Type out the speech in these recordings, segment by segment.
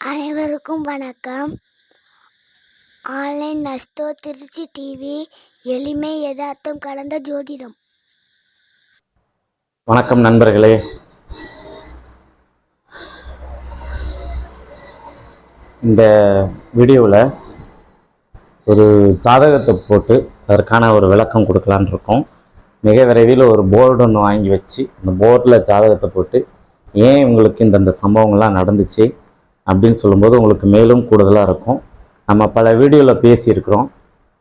அனைவருக்கும் வணக்கம். Online நஸ்தோ Trichy TV எளிமை யதார்த்தம் கலந்த ஜோதிடம். வணக்கம் நண்பர்களே. இந்த வீடியோவில் ஒரு ஜாதகத்தை போட்டு அதற்கான ஒரு விளக்கம் கொடுக்கலான்னு இருக்கோம். மிக விரைவில் ஒரு போர்டு ஒன்று வாங்கி வச்சு அந்த போர்டில் ஜாதகத்தை போட்டு ஏன் இவங்களுக்கு இந்தந்த சம்பவங்கள்லாம் நடந்துச்சு அப்படின்னு சொல்லும்போது உங்களுக்கு மேலும் கூடுதலாக இருக்கும். நம்ம பல வீடியோவில் பேசியிருக்கிறோம்.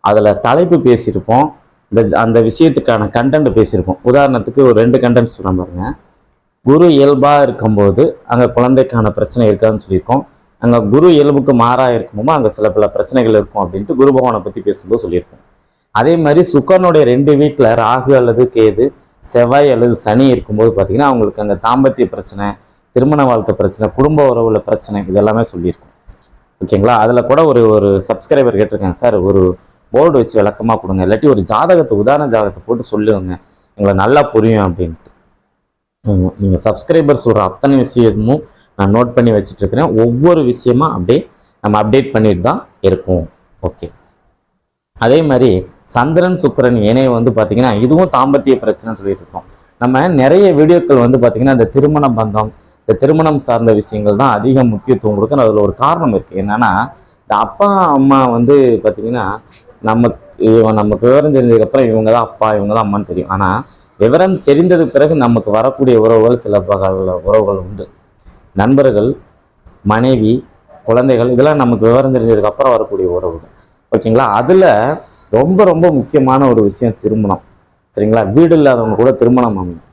அதில் தலைப்பு பேசியிருப்போம். இந்த அந்த விஷயத்துக்கான கண்டென்ட் பேசியிருப்போம். உதாரணத்துக்கு ஒரு ரெண்டு கண்டென்ட் சொல்ல பாருங்க. குரு இயல்பாக இருக்கும்போது அங்கே குழந்தைக்கான பிரச்சனை இருக்காதுன்னு சொல்லியிருக்கோம். அங்கே குரு இயல்புக்கு மாறாக இருக்கும்போது அங்கே சில பல பிரச்சனைகள் இருக்கும் அப்படின்ட்டு குரு பகவானை பற்றி பேசும்போது சொல்லியிருக்கோம் அதே மாதிரி சுக்கரனுடைய ரெண்டு வீட்டில் ராகு அல்லது கேது செவ்வாய் அல்லது சனி இருக்கும்போது பார்த்தீங்கன்னா அவங்களுக்கு அங்கே தாம்பத்திய பிரச்சனை திருமண வாழ்க்கை பிரச்சனை குடும்ப உறவுல பிரச்சனை இதெல்லாமே சொல்லியிருக்கோம். ஓகேங்களா? அதில் கூட ஒரு ஒரு சப்ஸ்கிரைபர் கேட்டிருக்காங்க சார் ஒரு போர்டு வச்சு விளக்கமாக கொடுங்க. இல்லாட்டி ஒரு ஜாதகத்தை உதாரண ஜாதகத்தை போட்டு சொல்லுங்க. எங்களை நல்லா புரியும் அப்படின்ட்டு. நீங்கள் சப்ஸ்கிரைபர் சொல்கிற அத்தனை விஷயமும் நான் நோட் பண்ணி வச்சுட்டு இருக்கிறேன் ஒவ்வொரு விஷயமா அப்படியே நம்ம அப்டேட் பண்ணிட்டு தான் இருக்கோம். ஓகே. அதே மாதிரி சந்திரன் சுக்கிரன் இணைய வந்து பார்த்தீங்கன்னா இதுவும் தாம்பத்திய பிரச்சனைன்னு சொல்லிட்டு இருக்கோம். நம்ம நிறைய வீடியோக்கள் வந்து பார்த்தீங்கன்னா இந்த திருமண பந்தம் இந்த திருமணம் சார்ந்த விஷயங்கள் தான் அதிக முக்கியத்துவம் கொடுக்கும் அதில் ஒரு காரணம் இருக்குது என்னென்னா இந்த அப்பா அம்மா வந்து பார்த்தீங்கன்னா நமக்கு இவன் நமக்கு விவரம் தெரிஞ்சதுக்கப்புறம் இவங்க தான் அப்பா இவங்க தான் அம்மான்னு தெரியும். ஆனால் விவரம் தெரிந்ததுக்கு பிறகு நமக்கு வரக்கூடிய உறவுகள் சில பகல உறவுகள் உண்டு. நண்பர்கள் மனைவி குழந்தைகள் இதெல்லாம் நமக்கு விவரம் தெரிஞ்சதுக்கப்புறம் வரக்கூடிய உறவுகள். ஓகேங்களா? அதில் ரொம்ப ரொம்ப முக்கியமான ஒரு விஷயம் திருமணம். சரிங்களா? வீடு இல்லாதவங்க கூட திருமணம் அமையும்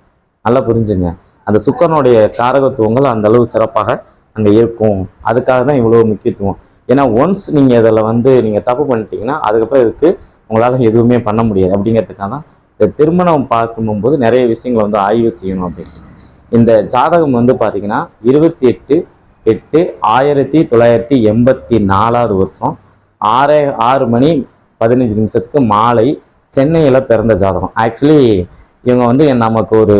நல்லா புரிஞ்சுங்க. அந்த சுக்கரனுடைய காரகத்துவங்கள் அந்த அளவு சிறப்பாக அங்கே இருக்கும். அதுக்காக தான் இவ்வளோ முக்கியத்துவம். ஏன்னா ஒன்ஸ் நீங்கள் இதில் வந்து நீங்கள் தப்பு பண்ணிட்டீங்கன்னா அதுக்கப்புறம் இதுக்கு உங்களால் எதுவுமே பண்ண முடியாது. அப்படிங்கிறதுக்காக தான் இந்த திருமணம் பார்க்கும்போது நிறைய விஷயங்களை வந்து ஆய்வு செய்யணும் அப்படின்ட்டு இந்த ஜாதகம் வந்து பார்த்தீங்கன்னா இருபத்தி எட்டு எட்டு ஆயிரத்தி தொள்ளாயிரத்தி எண்பத்தி நாலாவது வருஷம் ஆறே ஆறு மணி பதினஞ்சு நிமிஷத்துக்கு மாலை சென்னையில் பிறந்த ஜாதகம். ஆக்சுவலி இவங்க வந்து நமக்கு ஒரு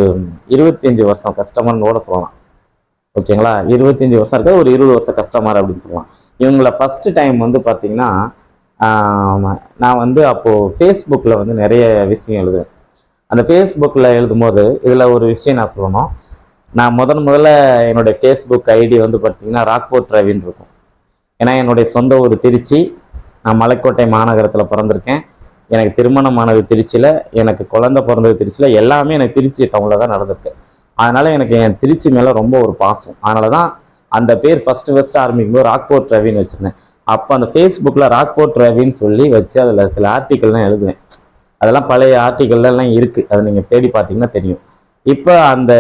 இருபத்தஞ்சி வருஷம் கஸ்டமர்னு கூட சொல்லலாம். ஓகேங்களா? இருபத்தஞ்சி வருஷம் இருக்க ஒரு இருபது வருஷம் கஸ்டமர் அப்படின்னு சொல்லலாம். இவங்கள ஃபஸ்ட்டு டைம் வந்து பார்த்தீங்கன்னா நான் வந்து அப்போது ஃபேஸ்புக்கில் வந்து நிறைய விஷயம் எழுதுவேன். அந்த ஃபேஸ்புக்கில் எழுதும்போது இதில் ஒரு விஷயம் நான் சொல்லணும். நான் முதன் முதல்ல என்னுடைய ஃபேஸ்புக் ஐடி வந்து பார்த்தீங்கன்னா ராக்போர்ட் ரவின்னு இருக்கும். ஏன்னா என்னுடைய சொந்த ஊர் திருச்சி. நான் மலைக்கோட்டை மாநகரத்தில் பிறந்திருக்கேன். எனக்கு திருமணம் ஆனது திருச்சியில் எனக்கு குழந்தை பிறந்தது திருச்சியில் எல்லாமே எனக்கு திருச்சி டவுனில் தான் நடந்திருக்கு. அதனால் எனக்கு என் திருச்சி மேலே ரொம்ப ஒரு பாசம். அதனால தான் அந்த பேர் ஃபஸ்ட்டு ஃபஸ்ட்டு ஆரம்பிக்கும்போது ராக்போர்ட் ரவின்னு வச்சுருந்தேன். அப்போ அந்த ஃபேஸ்புக்கில் ராக்போர்ட் ரவின்னு சொல்லி வச்சு அதில் சில ஆர்டிக்கல்லாம் எழுதுவேன். அதெல்லாம் பழைய ஆர்டிக்கல்லாம் இருக்குது அதை நீங்கள் தேடி பார்த்தீங்கன்னா தெரியும். இப்போ அந்த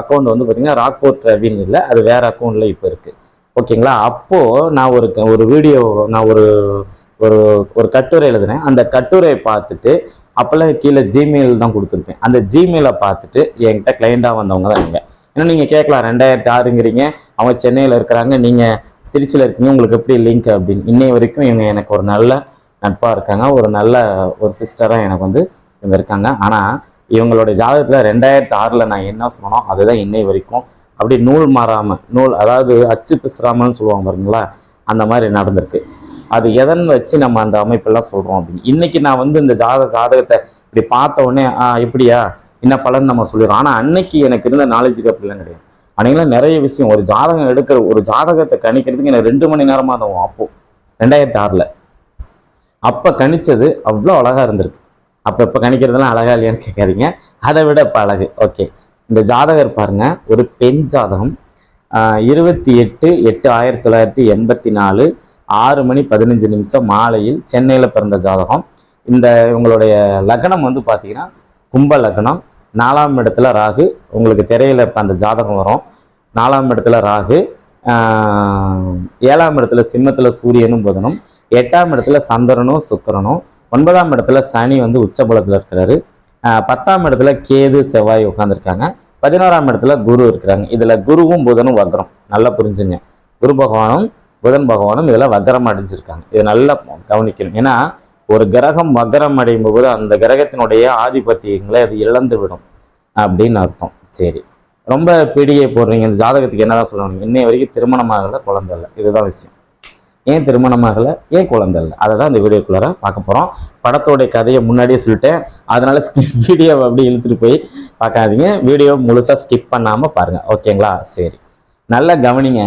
அக்கௌண்ட் வந்து பார்த்தீங்கன்னா ராக்போர்ட் ரவின்னு இல்லை அது வேறு அக்கௌண்ட்டில் இப்போ இருக்குது ஓகேங்களா? அப்போது நான் ஒரு க- ஒரு வீடியோ நான் ஒரு ஒரு ஒரு கட்டுரை எழுதுனேன். அந்த கட்டுரையை பார்த்துட்டு அப்போல்லாம் கீழே ஜிமெயில் தான் கொடுத்துருப்பேன். அந்த ஜிமெயிலை பார்த்துட்டு என்கிட்ட கிளைண்ட்டாக வந்தவங்க தான் இவங்க. ஏன்னா நீங்கள் கேட்கலாம் ரெண்டாயிரத்தி ஆறுங்கிறீங்க. அவங்க சென்னையில் இருக்கிறாங்க. நீங்கள் திருச்சியில் இருக்கீங்க. உங்களுக்கு எப்படி லிங்க் அப்படின்னு. இன்னைய வரைக்கும் இவங்க எனக்கு ஒரு நல்ல நட்பாக இருக்காங்க. ஒரு நல்ல ஒரு சிஸ்டராக எனக்கு வந்து இவங்க இருக்காங்க. ஆனால் இவங்களுடைய ஜாதகத்தில் ரெண்டாயிரத்தி ஆறில் நான் என்ன சொன்னனோ அதுதான் இன்னை வரைக்கும். அப்படி நூல் மாறாமல் நூல் அதாவது அச்சு பிசுறாமல்னு சொல்லுவாங்க பாருங்களா அந்த மாதிரி நடந்திருக்கு. அது எதன் வச்சு நம்ம அந்த அமைப்பெல்லாம் சொல்கிறோம் அப்படின்னு. இன்னைக்கு நான் வந்து இந்த ஜாத ஜாதகத்தை இப்படி பார்த்த உடனே ஆ இப்படியா? என்ன பலன் நம்ம சொல்லிடுறோம்? ஆனால் அன்னைக்கு எனக்கு இருந்த நாலேஜுக்கு அப்படிலாம் கிடையாது. அன்னைக்கெல்லாம் நிறைய விஷயம் ஒரு ஜாதகம் எடுக்கிற ஒரு ஜாதகத்தை கணிக்கிறதுக்கு எனக்கு ரெண்டு மணி நேரமாக தான் அப்போ ரெண்டாயிரத்தி ஆறில். அப்போ கணிச்சது அவ்வளோ அழகாக இருந்திருக்கு. அப்போ இப்போ கணிக்கிறதெல்லாம் அழகா இல்லையான்னு கேட்காதீங்க. அதை விட இப்போ அழகு. ஓகே. இந்த ஜாதகர் பாருங்க. ஒரு பெண் ஜாதகம் இருபத்தி எட்டு எட்டு ஆயிரத்தி தொள்ளாயிரத்தி எண்பத்தி நாலு ஆறு மணி பதினஞ்சு நிமிஷம் மாலையில் சென்னையில் பிறந்த ஜாதகம். இந்த இவங்களுடைய லக்னம் வந்து பார்த்தீங்கன்னா கும்ப லக்னம். நாலாம் இடத்துல ராகு. உங்களுக்கு திரையில் இப்போ அந்த ஜாதகம் வரும். நாலாம் இடத்துல ராகு. ஏழாம் இடத்துல சிம்மத்தில் சூரியனும் புதனும். எட்டாம் இடத்துல சந்திரனும் சுக்கிரனும். ஒன்பதாம் இடத்துல சனி வந்து உச்சபலத்தில் இருக்கிறாரு. பத்தாம் இடத்துல கேது செவ்வாய் உட்காந்துருக்காங்க பதினோராம் இடத்துல குரு இருக்கிறாங்க. இதில் குருவும் புதனும் வக்ரம். நல்லா புரிஞ்சுங்க. குரு பகவானும் புதன் பகவானும் இதில் வக்ரம் அடைஞ்சிருக்காங்க. இது நல்லா கவனிக்கணும். ஏன்னா ஒரு கிரகம் வக்ரம் அடையும் போது அந்த கிரகத்தினுடைய ஆதிபத்தியங்களை அது இழந்து விடும் அப்படின்னு அர்த்தம். சரி. ரொம்ப பிடியை போடுறீங்க. இந்த ஜாதகத்துக்கு என்னதான் சொல்லணும்? இன்னைய வரைக்கும் திருமணமாகல குழந்தை இல்லை. இதுதான் விஷயம். ஏன் திருமணமாகலை ஏன் குழந்தை இல்லை? அதை தான் இந்த வீடியோக்குள்ளார பார்க்க போகிறோம் படத்தோடைய கதையை முன்னாடியே சொல்லிட்டேன். அதனால வீடியோ அப்படி இழுத்துட்டு போய் பார்க்காதீங்க. வீடியோ முழுசாக ஸ்கிப் பண்ணாமல் பாருங்கள் ஓகேங்களா? சரி. நல்லா கவனிங்க.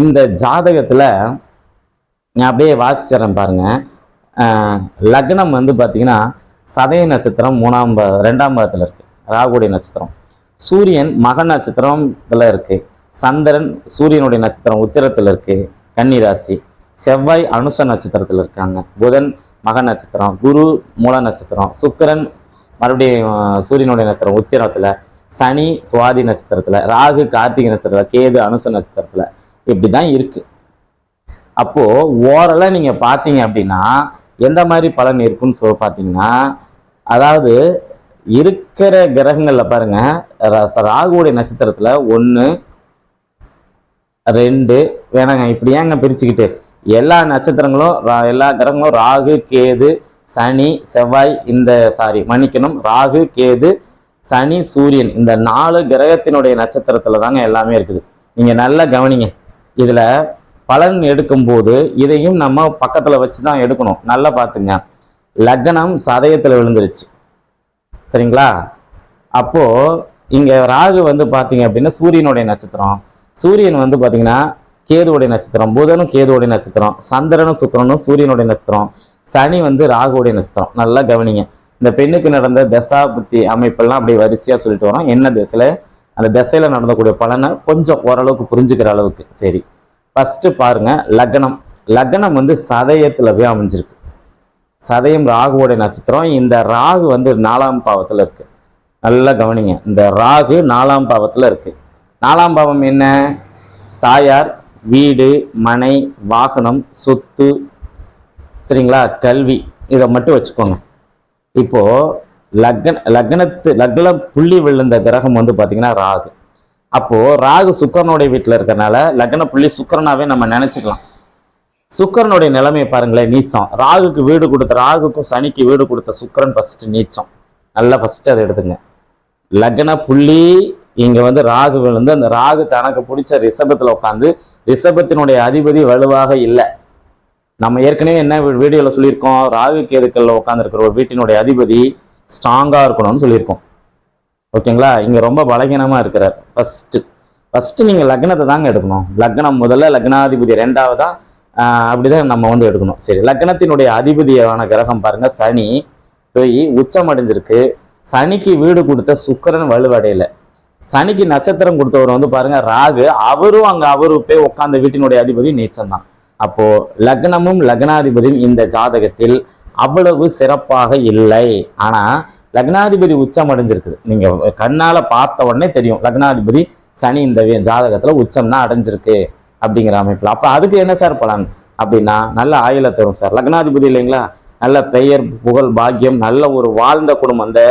இந்த ஜாதகத்தில் நான் அப்படியே வாசிச்சிடறேன் பாருங்கள் லக்னம் வந்து பார்த்தீங்கன்னா சதய நட்சத்திரம் மூணாம் ரெண்டாம் பாதத்தில் இருக்குது ராகுடைய நட்சத்திரம். சூரியன் மக நட்சத்திரத்தில் இருக்குது சந்திரன் சூரியனுடைய நட்சத்திரம் உத்திரத்தில் இருக்குது கன்னி ராசி. செவ்வாய் அனுச நட்சத்திரத்தில் இருக்காங்க. புதன் மக நட்சத்திரம். குரு மூல நட்சத்திரம். சுக்கிரன் மறுபடியும் சூரியனுடைய நட்சத்திரம் உத்திரத்தில். சனி சுவாதி நட்சத்திரத்தில் ராகு கார்த்திகை நட்சத்திரத்தில் கேது அனுச நட்சத்திரத்தில் இப்படி தான் இருக்கு. அப்போ ஓரளவு நீங்க பார்த்தீங்க அப்படின்னா எந்த மாதிரி பலன் இருக்குன்னு சொல்ல பார்த்தீங்கன்னா அதாவது இருக்கிற கிரகங்கள்ல பாருங்க ராகுடைய ராகுவுடைய நட்சத்திரத்துல ஒன்று ரெண்டு வேணாங்க இப்படி ஏங்க பிரிச்சுக்கிட்டு எல்லா நட்சத்திரங்களும் ரா- எல்லா கிரகங்களும் ராகு கேது சனி செவ்வாய் இந்த சாரி மன்னிக்கணும் ராகு கேது சனி சூரியன் இந்த நாலு கிரகத்தினுடைய நட்சத்திரத்துல தாங்க எல்லாமே இருக்குது. நீங்க நல்லா கவனிங்க. இதுல பலன் எடுக்கும்போது இதையும் நம்ம பக்கத்துல வச்சு தான் எடுக்கணும். நல்லா பார்த்துங்க. லக்னம் சதயத்துல விழுந்துருச்சு. சரிங்களா? அப்போ இங்க ராகு வந்து பாத்தீங்க அப்படின்னா சூரியனுடைய நட்சத்திரம். சூரியன் வந்து பாத்தீங்கன்னா கேதுவுடைய நட்சத்திரம் புதனும் கேதுவுடைய நட்சத்திரம் சந்திரனும் சுக்கரனும் சூரியனுடைய நட்சத்திரம் சனி வந்து ராகுவுடைய நட்சத்திரம். நல்லா கவனிங்க. இந்த பெண்ணுக்கு நடந்த தசா புத்தி அமைப்பெல்லாம் அப்படியே வரிசையாக சொல்லிட்டு வரோம். என்ன திசையில்? அந்த திசையில் நடந்தக்கூடிய பலனை கொஞ்சம் ஓரளவுக்கு புரிஞ்சுக்கிற அளவுக்கு. சரி. ஃபஸ்ட்டு பாருங்கள் லக்னம். லக்னம் வந்து சதயத்தில் போய் அமைஞ்சிருக்கு. சதயம் ராகுவோடைய நட்சத்திரம். இந்த ராகு வந்து நாலாம் பாவத்தில் இருக்குது நல்லா கவனிங்க. இந்த ராகு நாலாம் பாவத்தில் இருக்குது நாலாம் பாவம் என்ன? தாயார் வீடு மனை வாகனம் சொத்து. சரிங்களா? கல்வி. இதை மட்டும் வச்சுக்கோங்க. இப்போ லக்ன லக்னத்து லக்ன புள்ளி விழுந்த கிரகம் வந்து பார்த்தீங்கன்னா ராகு. அப்போ ராகு சுக்கரனுடைய வீட்டில் இருக்கிறனால லக்ன புள்ளி சுக்கரனாவே நம்ம நினைச்சுக்கலாம். சுக்கரனுடைய நிலைமையை பாருங்களேன் நீச்சம். ராகுக்கு வீடு கொடுத்த ராகுக்கும் சனிக்கு வீடு கொடுத்த சுக்கரன் ஃபர்ஸ்ட் நீச்சம். நல்லா ஃபர்ஸ்ட் அதை எடுத்துங்க. லக்ன புள்ளி இங்க வந்து ராகு விழுந்து அந்த ராகு தனக்கு பிடிச்ச ரிஷபத்தில் உட்காந்து ரிஷபத்தினுடைய அதிபதி வலுவாக இல்லை. நம்ம ஏற்கனவே என்ன வீடியோவில் சொல்லியிருக்கோம் ராகு கேதுக்களில் உட்காந்துருக்கிற ஒரு வீட்டினுடைய அதிபதி ஸ்ட்ராங்காக இருக்கணும்னு சொல்லியிருக்கோம். ஓகேங்களா? இங்கே ரொம்ப பலகீனமாக இருக்கிறார். ஃபஸ்ட்டு ஃபஸ்ட்டு நீங்கள் லக்னத்தை தாங்க எடுக்கணும். லக்னம் முதல்ல லக்னாதிபதி ரெண்டாவதா ஆஹ் அப்படிதான் நம்ம வந்து எடுக்கணும். சரி லக்னத்தினுடைய அதிபதியான கிரகம் பாருங்கள் சனி. போய் உச்சம் அடைஞ்சிருக்கு. சனிக்கு வீடு கொடுத்த சுக்கரன் வலுவடையில. சனிக்கு நட்சத்திரம் கொடுத்தவர் வந்து பாருங்க ராகு. அவரும் அங்கே அவரு போய் உட்காந்த வீட்டினுடைய அதிபதி நீச்சம் தான் அப்போ லக்னமும் லக்னாதிபதியும் இந்த ஜாதகத்தில் அவ்வளவு சிறப்பாக இல்லை. ஆனா லக்னாதிபதி உச்சம் அடைஞ்சிருக்குது. நீங்க கண்ணால பார்த்த உடனே தெரியும் லக்னாதிபதி சனி இந்த ஜாதகத்தில் ஜாதகத்துல உச்சம் தான் அடைஞ்சிருக்கு அப்படிங்கிற அமைப்புல. அப்ப அதுக்கு என்ன சார் பலன்? அப்படின்னா நல்ல ஆயுள தரும் சார். லக்னாதிபதி இல்லைங்களா? நல்ல பெயர் புகழ் பாக்கியம் நல்ல ஒரு வாழ்ந்த குடும்பம். அந்த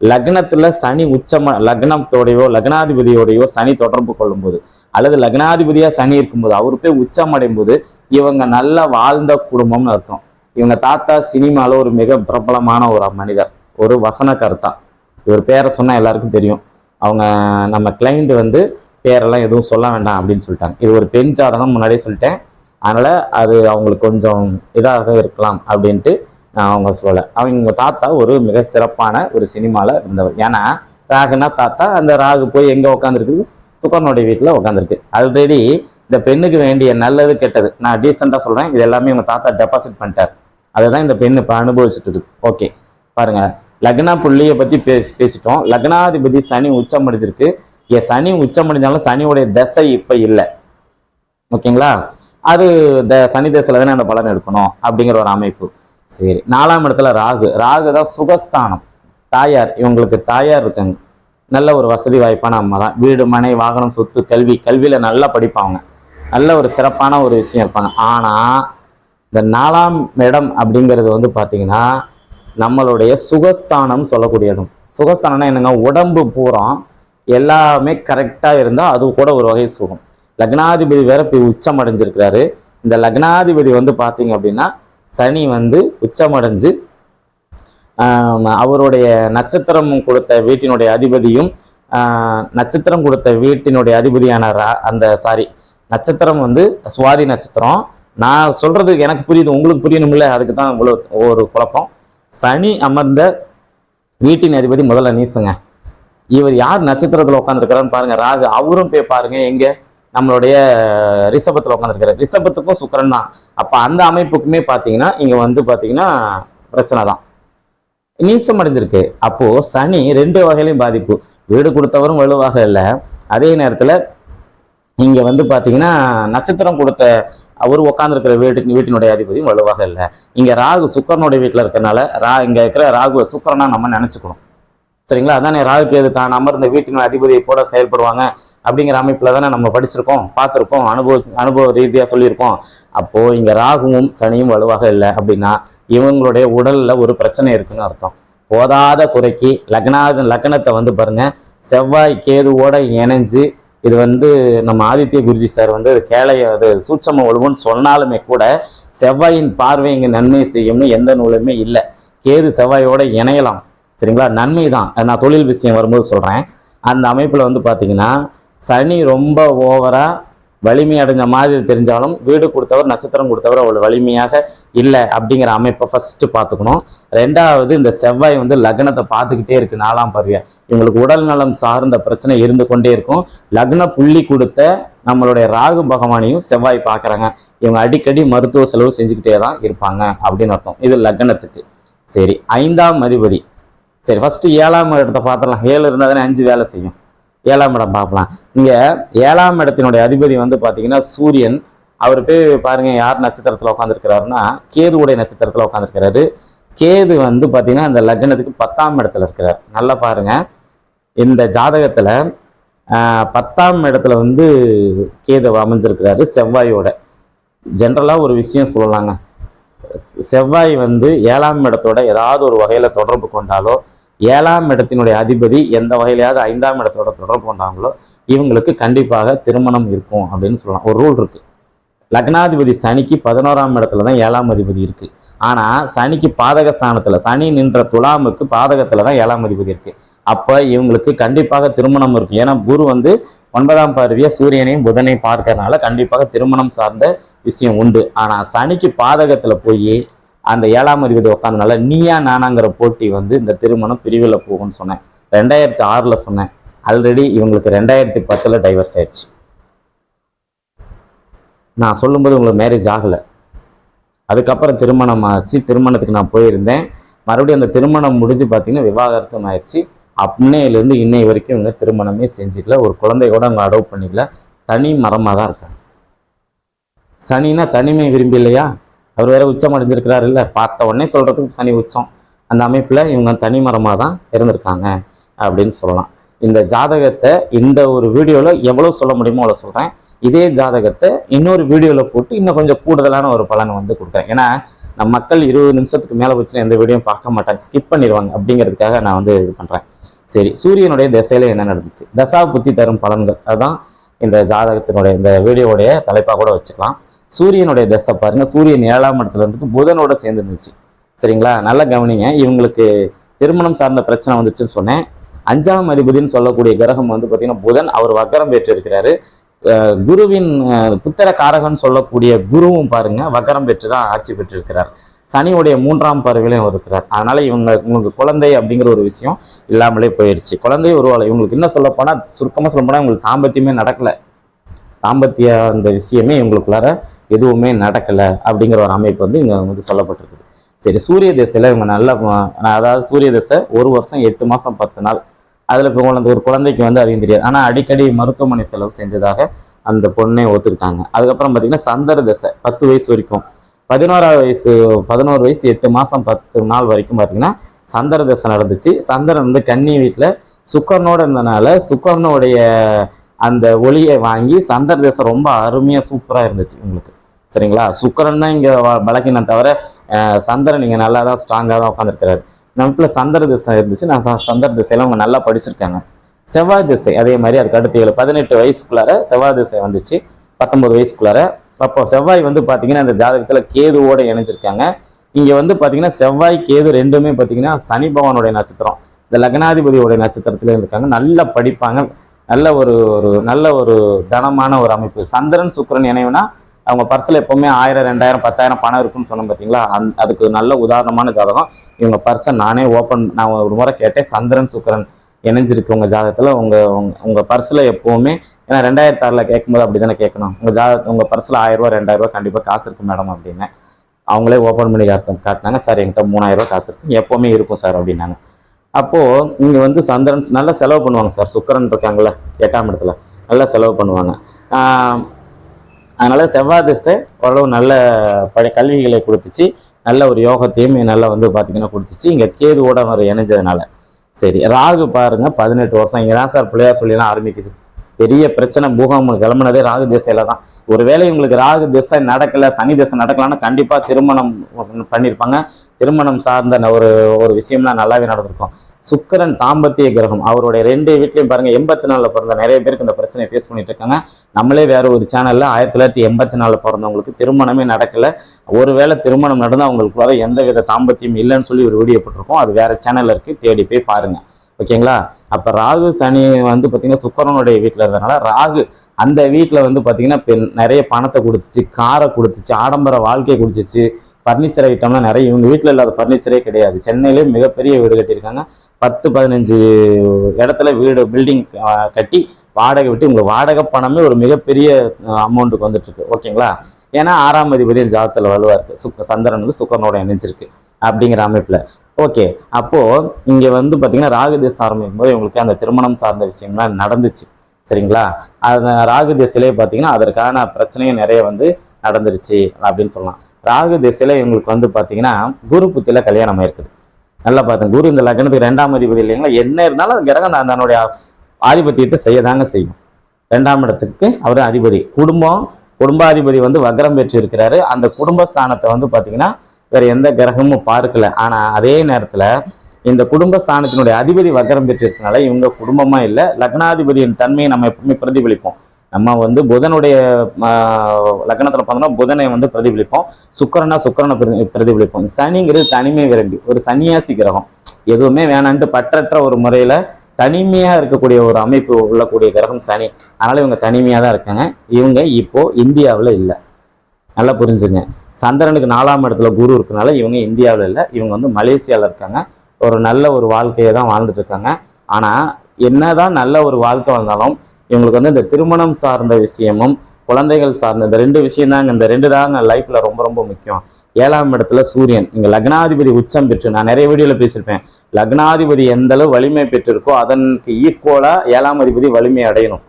லக்னத்துல சனி உச்சம லக்னத்தோடையோ லக்னாதிபதியோடையோ சனி தொடர்பு கொள்ளும்போது அல்லது லக்னாதிபதியா சனி இருக்கும்போது அவர் போய் உச்சம் அடையும் போது இவங்க நல்லா வாழ்ந்த குடும்பம்னு அர்த்தம். இவங்க தாத்தா சினிமால ஒரு மிக பிரபலமான ஒரு மனிதர். ஒரு வசனகர்த்தா இவர் பேரை சொன்னா எல்லாருக்கும் தெரியும். அவங்க நம்ம கிளைண்ட் வந்து பேரெல்லாம் எதுவும் சொல்ல வேண்டாம் அப்படின்னு சொல்லிட்டாங்க. இது ஒரு பெண் ஜாதகம் முன்னாடியே சொல்லிட்டேன். அதனால அது அவங்களுக்கு கொஞ்சம் இதாக இருக்கலாம் அப்படின்ட்டு நான் அவங்க சொல்ல. அவங்க தாத்தா ஒரு மிக சிறப்பான ஒரு சினிமால இருந்தவர். ஏன்னா ராகுனா தாத்தா அந்த ராகு போய் எங்க உட்காந்துருக்குது சுக்கரனுடைய வீட்டில் உட்காந்துருக்கு ஆல்ரெடி இந்த பெண்ணுக்கு வேண்டிய நல்லது கெட்டது நான் டீசெண்டாக சொல்கிறேன் இது எல்லாமே உங்கள் தாத்தா டெபாசிட் பண்ணிட்டார். அதுதான் இந்த பெண் இப்போ அனுபவிச்சுட்டு இருக்கு ஓகே பாருங்கள் லக்னா புள்ளியை பற்றி பேசி பேசிட்டோம். லக்னாதிபதி சனி உச்சம் அடைஞ்சிருக்கு. ஏ சனி உச்சம் அடைஞ்சாலும் சனியுடைய தசை இப்போ இல்லை. ஓகேங்களா? அது த சனி தசையில் தானே அந்த பலன் எடுக்கணும் அப்படிங்கிற ஒரு அமைப்பு. சரி. நாலாம் இடத்துல ராகு. ராகு தான் சுகஸ்தானம். தாயார் இவங்களுக்கு தாயார் இருக்காங்க. நல்ல ஒரு வசதி வாய்ப்பான அம்மா தான். வீடு மனை வாகனம் சொத்து கல்வி கல்வியில் நல்லா படிப்பாங்க. நல்ல ஒரு சிறப்பான ஒரு விஷயம் இருப்பாங்க. ஆனால் இந்த நாலாம் இடம் அப்படிங்கிறது வந்து பார்த்திங்கன்னா நம்மளுடைய சுகஸ்தானம் சொல்லக்கூடிய இடம். சுகஸ்தானம்னா என்னங்க? உடம்பு பூரா எல்லாமே கரெக்டாக இருந்தால் அது கூட ஒரு வகை சுகம். லக்னாதிபதி வேற போய் உச்சம் அடைஞ்சிருக்கிறாரு இந்த லக்னாதிபதி வந்து பார்த்தீங்க அப்படின்னா சனி வந்து உச்சமடைஞ்சு அவருடைய நட்சத்திரம் கொடுத்த வீட்டினுடைய அதிபதியும் நட்சத்திரம் கொடுத்த வீட்டினுடைய அதிபதியான ரா- அந்த சாரி நட்சத்திரம் வந்து சுவாதி நட்சத்திரம். நான் சொல்றது எனக்கு புரியுது உங்களுக்கு புரியணும்ல அதுக்கு தான் இவ்வளவு ஒரு குழப்பம். சனி அமர்ந்த வீட்டின் அதிபதி முதல்ல நீசுங்க. இவர் யார் நட்சத்திரத்தில் உட்காந்துருக்கிறான்னு பாருங்க ராகு. அவரும் போய் பாருங்க எங்க? நம்மளுடைய ரிஷபத்தில் உட்காந்துருக்காரு ரிஷபத்துக்கும் சுக்கரன் தான். அப்போ அந்த அமைப்புக்குமே பார்த்தீங்கன்னா இங்கே வந்து பார்த்தீங்கன்னா பிரச்சனை தான். நீசம் அடைஞ்சிருக்கு அப்போ சனி ரெண்டு வகையிலையும் பாதிப்பு. வீடு கொடுத்தவரும் வலுவாக இல்லை. அதே நேரத்தில் இங்கே வந்து பார்த்தீங்கன்னா நட்சத்திரம் கொடுத்த அவர் உட்காந்துருக்கிற வீட்டு வீட்டினுடைய அதிபதியும் வலுவாக இல்லை. இங்கே ராகு சுக்கரனுடைய வீட்டில் இருக்கிறனால ரா இங்கே இருக்கிற ராகுவை சுக்கரனா நம்ம நினச்சிக்கணும். சரிங்களா? அதானே ராகுக்கு எது தான் அமர்ந்த வீட்டின் அதிபதியை போல செயல்படுவாங்க. அப்படிங்கிற அமைப்பில் தானே நம்ம படிச்சிருக்கோம் பார்த்துருக்கோம் அனுபவ அனுபவ ரீதியாக சொல்லியிருக்கோம். அப்போது இங்கே ராகுவும் சனியும் வலுவாக இல்லை அப்படின்னா இவங்களுடைய உடலில் ஒரு பிரச்சனை இருக்குன்னு அர்த்தம். போதாத குறைக்கு லக்னாத லக்னத்தை வந்து பாருங்கள் செவ்வாய் கேதுவோட இணைஞ்சு இது வந்து நம்ம ஆதித்ய குருஜி சார் வந்து அது கேளைய அது சூட்சம ஒழுங்குன்னு சொன்னாலுமே கூட செவ்வாயின் பார்வை இங்கே நன்மை செய்யும்னு எந்த நூலுமே இல்லை. கேது செவ்வாயோட இணையலாம். சரிங்களா? நன்மை தான் நான் தொழில் விஷயம் வரும்போது சொல்கிறேன் அந்த அமைப்பில் வந்து பார்த்திங்கன்னா சனி ரொம்ப ஓவராக வலிமை அடைஞ்ச மாதிரி தெரிஞ்சாலும் வீடு கொடுத்தவர் நட்சத்திரம் கொடுத்தவர் அவ்வளோ வலிமையாக இல்லை அப்படிங்கிற அமைப்பை ஃபஸ்ட்டு பார்த்துக்கணும். ரெண்டாவது இந்த செவ்வாய் வந்து லக்னத்தை பார்த்துக்கிட்டே இருக்குது நாலாம் பருவியா. இவங்களுக்கு உடல் நலம் சார்ந்த பிரச்சனை இருந்து கொண்டே இருக்கும். லக்ன புள்ளி கொடுத்த நம்மளுடைய ராகு பகவானையும் செவ்வாய் பார்க்குறாங்க. இவங்க அடிக்கடி மருத்துவ செலவு செஞ்சுக்கிட்டே தான் இருப்பாங்க அப்படின்னு அர்த்தம். இது லக்னத்துக்கு. சரி ஐந்தாம் அதிபதி. சரி ஃபஸ்ட்டு ஏழாம் இடத்தை பார்த்துடலாம். ஏழு இருந்தால் தானே அஞ்சு வேலை செய்யும். ஏழாம் இடம் பார்க்கலாம் இங்கே ஏழாம் இடத்தினுடைய அதிபதி வந்து பார்த்தீங்கன்னா சூரியன். அவர் போய் பாருங்க யார் நட்சத்திரத்தில் உட்காந்துருக்கிறாருன்னா கேதுவுடைய நட்சத்திரத்தில் உட்காந்துருக்கிறாரு கேது வந்து பார்த்தீங்கன்னா அந்த லக்னத்துக்கு பத்தாம் இடத்துல இருக்கிறார். நல்லா பாருங்க. இந்த ஜாதகத்தில் பத்தாம் இடத்துல வந்து கேது அமைஞ்சிருக்கிறாரு செவ்வாயோட. ஜென்ரலாக ஒரு விஷயம் சொல்லலாங்க. செவ்வாய் வந்து ஏழாம் இடத்தோட ஏதாவது ஒரு வகையில் தொடர்பு கொண்டாலோ ஏழாம் இடத்தினுடைய அதிபதி எந்த வகையிலையாவது ஐந்தாம் இடத்தோட தொடர்பு கொண்டாங்களோ இவங்களுக்கு கண்டிப்பாக திருமணம் இருக்கும் அப்படின்னு சொல்லலாம். ஒரு ரூல் இருக்கு. லக்னாதிபதி சனிக்கு பதினோராம் இடத்துல தான் ஏழாம் அதிபதி இருக்கு. ஆனா சனிக்கு பாதக ஸ்தானத்துல சனி நின்ற துலாமுக்கு பாதகத்துல தான் ஏழாம் அதிபதி இருக்கு. அப்ப இவங்களுக்கு கண்டிப்பாக திருமணம் இருக்கும். ஏன்னா குரு வந்து ஒன்பதாம் பார்வையை சூரியனையும் புதனையும் பார்க்கறதுனால கண்டிப்பாக திருமணம் சார்ந்த விஷயம் உண்டு. ஆனா சனிக்கு பாதகத்துல போய் அந்த ஏழாம் அதிபதி உட்காந்தனால நீயா நானாங்கிற போட்டி வந்து இந்த திருமணம் பிரிவில் போகும்னு சொன்னேன். ரெண்டாயிரத்தி ஆறில் சொன்னேன். ஆல்ரெடி இவங்களுக்கு ரெண்டாயிரத்தி பத்தில் டைவர்ஸ் ஆயிடுச்சு. நான் சொல்லும்போது உங்களுக்கு மேரேஜ் ஆகலை. அதுக்கப்புறம் திருமணம் ஆச்சு. திருமணத்துக்கு நான் போயிருந்தேன். மறுபடியும் அந்த திருமணம் முடிஞ்சு பார்த்தீங்கன்னா விவாகரத்தம் ஆயிடுச்சு. அப்பனையிலேருந்து இன்னை வரைக்கும் இவங்க திருமணமே செஞ்சுக்கல. ஒரு குழந்தைய கூட அவங்க அடோவ் பண்ணிக்கல. தனி மரமாக தான் இருக்காங்க. சனினா தனிமை விரும்பி இல்லையா? அவர் வேற உச்சம் அடைஞ்சிருக்கிறார் இல்லை பார்த்த உடனே சொல்கிறதுக்கு சனி உச்சம். அந்த அமைப்பில் இவங்க தனி மரமாக தான் இருந்திருக்காங்க அப்படின்னு சொல்லலாம். இந்த ஜாதகத்தை இந்த ஒரு வீடியோவில் எவ்வளோ சொல்ல முடியுமோ அவ்வளோ சொல்கிறேன் இதே ஜாதகத்தை இன்னொரு வீடியோவில் போட்டு இன்னும் கொஞ்சம் கூடுதலான ஒரு பலனை வந்து கொடுக்குறேன். ஏன்னா நம்ம மக்கள் இருபது நிமிஷத்துக்கு மேலே வச்சுன்னா எந்த வீடியோவும் பார்க்க மாட்டாங்க. ஸ்கிப் பண்ணிடுவாங்க அப்படிங்கிறதுக்காக நான் வந்து இது பண்ணுறேன் சரி சூரியனுடைய திசையில் என்ன நடந்துச்சு? தசா புத்தி தரும் பலன்கள். அதுதான் இந்த ஜாதகத்தினுடைய இந்த வீடியோவுடைய தலைப்பாக கூட வச்சுக்கலாம். சூரியனுடைய தசை பாருங்க. சூரியன் ஏழாம் இடத்துல இருந்துட்டு புதனோட சேர்ந்து இருந்துச்சு. சரிங்களா? நல்லா கவனிங்க. இவங்களுக்கு திருமணம் சார்ந்த பிரச்சனை வந்துச்சுன்னு சொன்னேன். அஞ்சாம் அதிபதினு சொல்லக்கூடிய கிரகம் வந்து பார்த்தீங்கன்னா புதன். அவர் வக்கரம் பெற்று இருக்கிறாரு குருவின் புத்தர புத்திர காரகன் சொல்லக்கூடிய குருவும் பாருங்க வக்கரம் பெற்று தான் ஆட்சி பெற்றிருக்கிறார். சனியுடைய மூன்றாம் பார்வையிலையும் இருக்கிறார். அதனால இவங்க இவங்களுக்கு குழந்தை அப்படிங்கிற ஒரு விஷயம் இல்லாமலே போயிடுச்சு. குழந்தை உருவாலை இவங்களுக்கு என்ன சொல்ல போனால் சுருக்கமாக சொல்ல போனால் இவங்களுக்கு தாம்பத்தியமே நடக்கலை. தாம்பத்திய அந்த விஷயமே இவங்களுக்குள்ளார எதுவுமே நடக்கலை அப்படிங்கிற ஒரு அமைப்பு வந்து இங்கே வந்து சொல்லப்பட்டிருக்குது. சரி சூரிய திசையில் இவங்க நல்லா அதாவது சூரிய திசை ஒரு வருஷம் எட்டு மாதம் பத்து நாள். அதில் இப்போ குழந்தை ஒரு குழந்தைக்கு வந்து அதிகம் தெரியாது. ஆனால் அடிக்கடி மருத்துவமனை செலவு செஞ்சதாக அந்த பொண்ணை ஒத்துக்கிட்டாங்க. அதுக்கப்புறம் பார்த்தீங்கன்னா சந்தர திசை பத்து வயசு வரைக்கும். பதினோராவது வயசு பதினோரு வயசு எட்டு மாதம் பத்து நாள் வரைக்கும் பார்த்தீங்கன்னா சந்தர தசை நடந்துச்சு. சந்திரன் வந்து கன்னி வீட்டில் சுக்கரனோடு இருந்தனால சுக்கரனுடைய அந்த ஒளியை வாங்கி சந்தர தசை ரொம்ப அருமையாக சூப்பராக இருந்துச்சு உங்களுக்கு. சரிங்களா? சுக்கரன் தான் இங்கே பலகினம் தவிர சந்திரன் இங்கே நல்லா தான் ஸ்ட்ராங்காக தான் உட்காந்துருக்கிறாரு நம்ம சந்திர திசை இருந்துச்சு. நான் தான் சந்திர திசையில் அவங்க நல்லா படிச்சிருக்காங்க. செவ்வாய் திசை அதே மாதிரி அதுக்கு அடுத்து ஏழு பதினெட்டு வயசுக்குள்ளார செவ்வாய் திசை வந்துச்சு. பத்தொம்பது வயசுக்குள்ளார. அப்போ செவ்வாய் வந்து பார்த்தீங்கன்னா அந்த ஜாதகத்தில் கேதுவோட இணைஞ்சிருக்காங்க. இங்கே வந்து பார்த்தீங்கன்னா செவ்வாய் கேது ரெண்டுமே பார்த்தீங்கன்னா சனி பகவானுடைய நட்சத்திரம். இந்த லக்னாதிபதியோடைய நட்சத்திரத்துல இருக்காங்க நல்லா படிப்பாங்க. நல்ல ஒரு ஒரு நல்ல ஒரு தனமான ஒரு அமைப்பு. சந்திரன் சுக்கிரன் இணைவுனா அவங்க பர்ஸில் எப்போவுமே ஆயிரம் ரெண்டாயிரம் பத்தாயிரம் பணம் இருக்குன்னு சொன்னோம் பார்த்தீங்களா அந் அதுக்கு நல்ல உதாரணமான ஜாதகம். இவங்க பர்ஸை நானே ஓப்பன் நான் ஒரு முறை கேட்டேன் சந்திரன் சுக்கரன் இணைஞ்சிருக்கு உங்கள் ஜாதகத்தில். உங்கள் உங்கள் உங்கள் பர்ஸில் எப்போவுமே ஏன்னா ரெண்டாயிரத்தி ஆறில் கேட்கும்போது அப்படி தானே கேட்கணும். உங்கள் ஜாதக உங்கள் பர்ஸில் ஆயிரரூவா ரெண்டாயிரரூவா கண்டிப்பாக காசு இருக்கு மேடம் அப்படின்னு. அவங்களே ஓப்பன் பண்ணி காட்டு காட்டினாங்க சார் என்கிட்ட மூணாயிரரூவா காசு இருக்கு. எப்போவுமே இருக்கும் சார் அப்படின்னாங்க. அப்போது இங்கே வந்து சந்திரன் நல்லா செலவு பண்ணுவாங்க சார். சுக்கரன் இருக்காங்களே எட்டாம் இடத்துல நல்லா செலவு பண்ணுவாங்க. அதனால் செவ்வாய் திசை ஓரளவு நல்ல பழைய கல்விகளை கொடுத்துச்சு. நல்ல ஒரு யோகத்தையும் நல்லா வந்து பார்த்தீங்கன்னா கொடுத்துச்சு. இங்கே கேதுவோட அவர் இணைஞ்சதுனால. சரி ராகு பாருங்கள் பதினெட்டு வருஷம். இங்கே தான் சார் பிள்ளையார் சொல்லிலாம் ஆரம்பிக்குது. பெரிய பிரச்சனை பூகம்பம் கிளம்புனதே ராகு திசையில தான். ஒருவேளை உங்களுக்கு ராகு திசை நடக்கல சனி திசை நடக்கலன்னா கண்டிப்பாக திருமணம் பண்ணியிருப்பாங்க திருமணம் சார்ந்த ஒரு ஒரு விஷயம்லாம் நல்லாவே நடந்திருக்கும். சுக்கரன் தாம்பத்திய கிரகம். அவருடைய ரெண்டு வீட்லையும் பாருங்க எண்பத்தி நாலில் பிறந்த நிறைய பேருக்கு இந்த பிரச்சனையை ஃபேஸ் பண்ணிட்டு இருக்காங்க. நம்மளே வேற ஒரு சேனல்ல ஆயிரத்தி தொள்ளாயிரத்தி எண்பத்தி நாலில் பிறந்தவங்களுக்கு திருமணமே நடக்கல. ஒருவேளை திருமணம் நடந்து அவங்களுக்குள்ளார எந்த வித தாம்பத்தியம் இல்லைன்னு சொல்லி ஒரு வீடியோ போட்டிருக்கோம். அது வேற சேனல்ல இருக்கு தேடி போய் பாருங்க. ஓகேங்களா? அப்ப ராகு சனி வந்து பாத்தீங்கன்னா சுக்கரனுடைய வீட்டில் இருந்ததுனால ராகு அந்த வீட்டில் வந்து பாத்தீங்கன்னா பெண் நிறைய பணத்தை கொடுத்துச்சு காரை கொடுத்துச்சு ஆடம்பர வாழ்க்கையை கொடுத்துச்சு. ஃபர்னிச்சர் ஐட்டம்லாம் நிறைய இவங்க வீட்டில் இல்லாத ஃபர்னிச்சரே கிடையாது. சென்னையிலேயே மிகப்பெரிய வீடு கட்டியிருக்காங்க. பத்து பதினஞ்சு இடத்துல வீடு பில்டிங் கட்டி வாடகை விட்டு உங்களுக்கு வாடகை பணமே ஒரு மிகப்பெரிய அமௌண்ட்டுக்கு வந்துட்டுருக்கு. ஓகேங்களா? ஏன்னா ஆறாம் அதிபதி ஜாதத்தில் வலுவாக இருக்குது சுக்க சந்திரன் வந்து சுக்கரனோட இணைஞ்சிருக்கு அப்படிங்கிற அமைப்பில். ஓகே. அப்போது இங்கே வந்து பார்த்திங்கன்னா ராகு தேசம் ஆரம்பிக்கும் போது இவங்களுக்கு அந்த திருமணம் சார்ந்த விஷயம்லாம் நடந்துச்சு. சரிங்களா? அந்த ராகு திசையிலே பார்த்தீங்கன்னா அதற்கான பிரச்சனையும் நிறைய வந்து நடந்துருச்சு அப்படின்னு சொல்லலாம். ராகு திசையில் இவங்களுக்கு வந்து பார்த்தீங்கன்னா குரு புத்தியில் கல்யாணம் ஆயிருக்குது. நல்லா பார்த்தேன். குரு இந்த லக்னத்துக்கு ரெண்டாம் அதிபதி இல்லைங்களா? என்ன இருந்தாலும் அது கிரகம் நான் தன்னுடைய ஆதிபத்தியத்தை செய்யதாங்க செய்யும். ரெண்டாம் இடத்துக்கு அவர் அதிபதி. குடும்பம் குடும்பாதிபதி வந்து வக்ரம் பெற்று இருக்கிறாரு அந்த குடும்பஸ்தானத்தை வந்து பார்த்தீங்கன்னா வேற எந்த கிரகமும் பார்க்கல. ஆனால் அதே நேரத்தில் இந்த குடும்பஸ்தானத்தினுடைய அதிபதி வக்கரம் பெற்றிருக்கனால இவங்க குடும்பமா இல்லை லக்னாதிபதியின் தன்மையை நம்ம எப்பவுமே பிரதிபலிப்போம். நம்ம வந்து புதனுடைய லக்னத்தில் பார்த்தோம்னா புதனை வந்து பிரதிபலிப்போம். சுக்கிரனா சுக்கிரனை பிரதி- பிரதிபலிப்போம். சனிங்கிறது தனிமை விரும்பி ஒரு சன்னியாசி கிரகம். எதுவுமே வேணான்ட்டு பற்றற்ற ஒரு முறையில் தனிமையாக இருக்கக்கூடிய ஒரு அமைப்பு உள்ளக்கூடிய கிரகம் சனி. அதனால் இவங்க தனிமையாக தான் இருக்காங்க. இவங்க இப்போ இந்தியாவில் இல்லை. நல்லா புரிஞ்சுங்க. சந்திரனுக்கு நாலாம் இடத்துல குரு இருக்கனால இவங்க இந்தியாவில் இல்லை. இவங்க வந்து மலேசியாவில் இருக்காங்க. ஒரு நல்ல ஒரு வாழ்க்கையை தான் வாழ்ந்துட்டு இருக்காங்க. ஆனால் என்னதான் நல்ல ஒரு வாழ்க்கை வந்தாலும் இவங்களுக்கு வந்து இந்த திருமணம் சார்ந்த விஷயமும் குழந்தைகள் சார்ந்த இந்த ரெண்டு விஷயம் தாங்க இந்த ரெண்டு தாங்க லைஃப்ல ரொம்ப ரொம்ப முக்கியம். ஏழாம் இடத்துல சூரியன். இங்கே லக்னாதிபதி உச்சம் பெற்று நான் நிறைய வீடியோவில் பேசியிருப்பேன். லக்னாதிபதி எந்த அளவு வலிமை பெற்றிருக்கோ அதற்கு ஈக்குவலாக ஏழாம் அதிபதி வலிமை அடையணும்.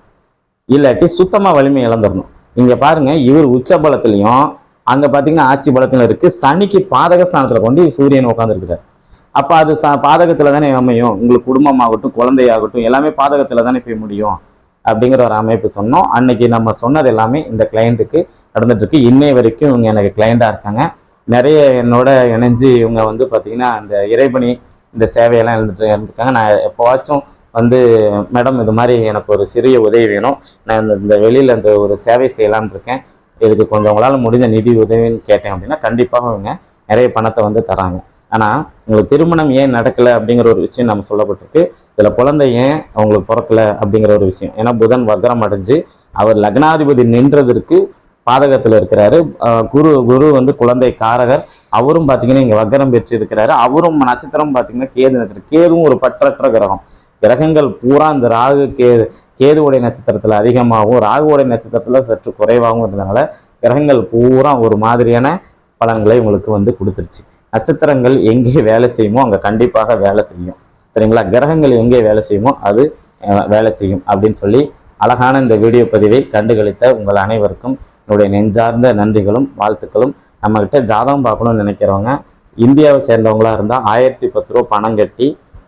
இல்லாட்டி சுத்தமாக வலிமை இழந்துடணும் இங்கே பாருங்க இவர் உச்ச பலத்திலையும் அங்கே பார்த்தீங்கன்னா ஆட்சி பலத்திலும் இருக்கு. சனிக்கு பாதக ஸ்தானத்தில் கொண்டு சூரியன் உட்காந்துருக்கிறார் அப்போ அது ச பாதகத்தில் தானே அமையும். உங்களுக்கு குடும்பமாகட்டும் குழந்தையாகட்டும் எல்லாமே பாதகத்தில் தானே போய் முடியும். அப்படிங்கிற ஒரு அமைப்பு சொன்னோம். அன்னைக்கு நம்ம சொன்னது எல்லாமே இந்த கிளைண்ட்டுக்கு நடந்துட்டு இருக்கு இன்னை வரைக்கும் இவங்க எனக்கு கிளைண்ட்டாக இருக்காங்க. நிறைய என்னோட இணைஞ்சு இவங்க வந்து பார்த்திங்கன்னா அந்த இறைபணி இந்த சேவையெல்லாம் எழுந்துட்டு இருந்துருக்காங்க. நான் எப்போவாச்சும் வந்து மேடம் இது மாதிரி எனக்கு ஒரு சிறிய உதவி வேணும். நான் இந்த இந்த வெளியில் இந்த ஒரு சேவை செய்யலான் இருக்கேன். இதுக்கு கொஞ்சம் உங்களால் முடிஞ்ச நிதி உதவின்னு கேட்டேன் அப்படின்னா கண்டிப்பாக இவங்க நிறைய பணத்தை வந்து தராங்க. ஆனால் உங்களுக்கு திருமணம் ஏன் நடக்கலை அப்படிங்கிற ஒரு விஷயம் நம்ம சொல்லப்பட்டிருக்கு. இதில் குழந்தை ஏன் அவங்களுக்கு பிறக்கல அப்படிங்கிற ஒரு விஷயம். ஏன்னா புதன் வக்ரம் அடைஞ்சு அவர் லக்னாதிபதி நின்றதற்கு பாதகத்தில் இருக்கிறாரு. குரு குரு வந்து குழந்தை காரகர். அவரும் பார்த்தீங்கன்னா இங்கே வக்ரம் பெற்று இருக்கிறாரு. அவரும் நட்சத்திரம் பார்த்தீங்கன்னா கேது நட்சத்திரம். கேதுவும் ஒரு பற்றற்ற கிரகம். கிரகங்கள் பூரா இந்த ராகு கேது கேதுவுடைய நட்சத்திரத்தில் அதிகமாகவும் ராகுவுடைய நட்சத்திரத்தில் சற்று குறைவாகவும் இருந்ததுனால கிரகங்கள் பூரா ஒரு மாதிரியான பலன்களை உங்களுக்கு வந்து கொடுத்துருச்சு. நட்சத்திரங்கள் எங்கே வேலை செய்யுமோ அங்கே கண்டிப்பாக வேலை செய்யும். சரிங்களா? கிரகங்கள் எங்கே வேலை செய்யுமோ அது வேலை செய்யும் அப்படின்னு சொல்லி அழகான இந்த வீடியோ பதிவை கண்டுகளித்த உங்கள் அனைவருக்கும் என்னுடைய நெஞ்சார்ந்த நன்றிகளும் வாழ்த்துக்களும். நம்மக்கிட்ட ஜாதகம் பார்க்கணும்னு நினைக்கிறவங்க இந்தியாவை சேர்ந்தவங்களா இருந்தால் ஆயிரத்தி பத்து ரூபா பணம் கட்டி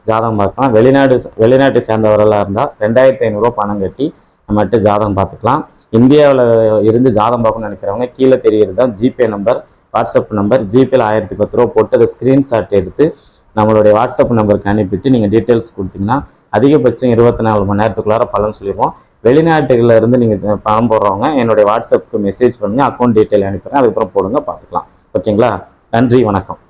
ஜாதகம் பார்க்கலாம். வெளிநாடு வெளிநாட்டை சேர்ந்தவர்களாக இருந்தால் ரெண்டாயிரத்தி ஐநூறுரூவா பணம் கட்டி நம்மகிட்ட ஜாதகம் பார்த்துக்கலாம். இந்தியாவில் இருந்து ஜாதகம் பார்க்கணும்னு நினைக்கிறவங்க கீழே தெரிகிறது தான் ஜிபே நம்பர். வாட்ஸ்அப் நம்பர் ஜிபேல ஆயிரத்தி பத்து ரூபா போட்டு அதை ஸ்க்ரீன்ஷாட் எடுத்து நம்மளுடைய வாட்ஸ்அப் நம்பருக்கு அனுப்பிட்டு நீங்கள் டீட்டெயில்ஸ் கொடுத்தீங்கன்னா அதிகபட்சம் இருபத்தி நாலு மணி நேரத்துக்குள்ளார பலன் சொல்லிடுவோம். வெளிநாட்டுகளில் இருந்து நீங்கள் பணம் போடுறவங்க என்னுடைய வாட்ஸ்அப்புக்கு மெசேஜ் பண்ணுங்கள் அக்கௌண்ட் டீட்டெயில் அனுப்புகிறேன் அதுக்கப்புறம் போடுங்க பார்த்துக்கலாம். ஓகேங்களா நன்றி வணக்கம்.